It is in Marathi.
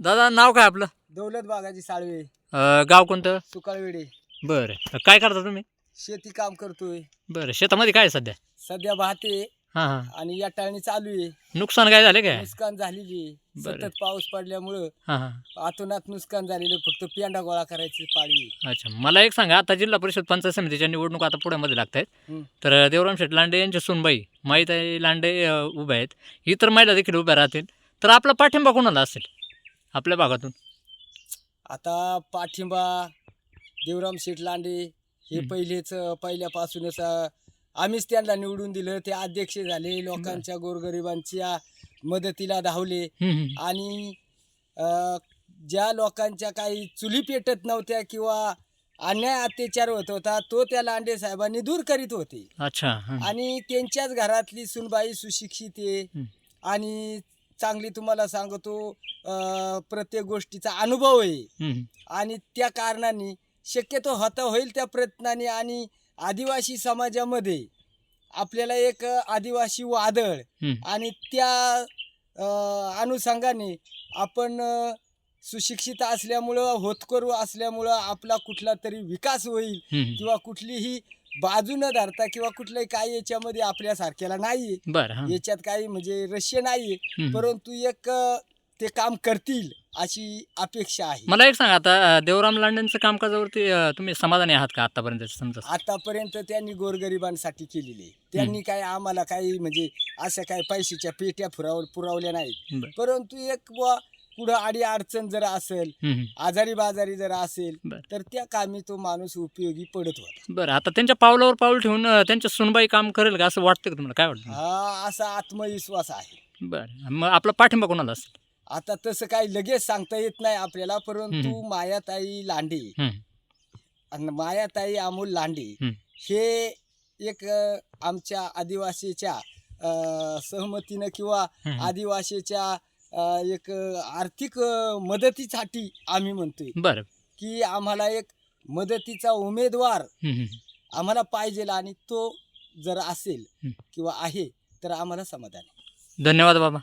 दादा नाव काय आपलं? दौलत बागाची साळवे. अं, गाव कोणतं? सुकाळवेडे बरं. काय करता तुम्ही? शेती काम करतोय. बरं. शेतामध्ये काय आहे सध्या? सध्या वाहते हां हां. आणि या टाळणी चालू आहे. नुकसान काय झालं काय? नुकसान झालेली आहे. बरं. सतत पाऊस पडल्यामुळं हां हां. आतोनात नुकसान झालेलं फक्त पेंडा गोळा करायची पाळी आहे. अच्छा. मला एक सांगा आता जिल्हा परिषद पंचायत समितीच्या निवडणूक आता पुण्यामध्ये लागत आहेत. तर देवराम शेठ लांडे यांच्या सुनबाई माईताई लांडे अ, उभ्या आहेत. इतर महिला देखील उभ्या राहतील. तर आपला पाठिंबा कोणाला असेल? आपल्या भागातून आता पाठिंबा देवराम शेठ लांडे हे. पहिलेच पहिल्यापासूनच अं, आम्हीच त्यांना निवडून दिलं ते अध्यक्ष झाले लोकांच्या गोरगरिबांच्या मदतीला धावले. आणि अ, ज्या लोकांच्या काही चुली पेटत नव्हत्या किंवा अन्याय अत्याचार होत होता तो त्या लांडे साहेबांनी दूर करीत होते अच्छा हं. आणि त्यांच्याच घरातली सुनबाई सुशिक्षित आहे हं. आणि चांगली तुम्हाला सांगतो प्रत्येक गोष्टीचा अनुभव आहे. आणि त्या कारणाने शक्यतो होता होईल त्या प्रयत्नाने आणि आदिवासी समाजामध्ये आपल्याला एक आदिवासी वादळ. आणि त्या अनुषंगाने आपण सुशिक्षित असल्यामुळं होतकरू असल्यामुळं आपला कुठला तरी विकास होईल. किंवा कुठलीही बाजू न धरता किंवा कुठलंही काही याच्यामध्ये आपल्यासारख्याला नाही. बरं हां. याच्यात काही म्हणजे रश्य नाही. हं. परंतु एक अ, ते काम करतील अशी अपेक्षा आहे. मला एक सांगा आता अ, देवराम लांडेंचं कामकाजावरती अ, तुम्ही समाधानी आहात का आतापर्यंत समजा? आतापर्यंत त्यांनी गोरगरिबांसाठी केलेली आहे. त्यांनी काय आम्हाला काही म्हणजे अशा काही पैशाच्या पेट्या पुराव पुरवल्या नाहीत. बरं. परंतु एक बुवा पुढं आडी अडचण जर असेल. आजारी बाजारी जर असेल. तर त्या कामी तो माणूस उपयोगी पडत होता बरं आता त्यांच्या पावलावर पाऊल ठेवून त्यांच्या सुनबाई काम करेल का असं वाटतं का तुम्हाला काय वाटतं हा असा आत्मविश्वास आहे बरं मग आपला पाठिंबा कोणाला असेल आता तसं काही लगेच सांगता येत नाही आपल्याला परंतु. मायाताई लांडे हं. आणि मायाताई अमोल लांडे हं. एक आमच्या आदिवासीच्या सहमतीनं किंवा. आदिवासीच्या अ, एक आर्थिक अ, मदतीसाठी आम्ही म्हणतोय बरं की आम्हाला एक मदतीचा उमेदवार. आम्हाला पाहिजे आणि तो जर असेल हं. किंवा आहे तर आम्हाला समाधान आहे. धन्यवाद बाबा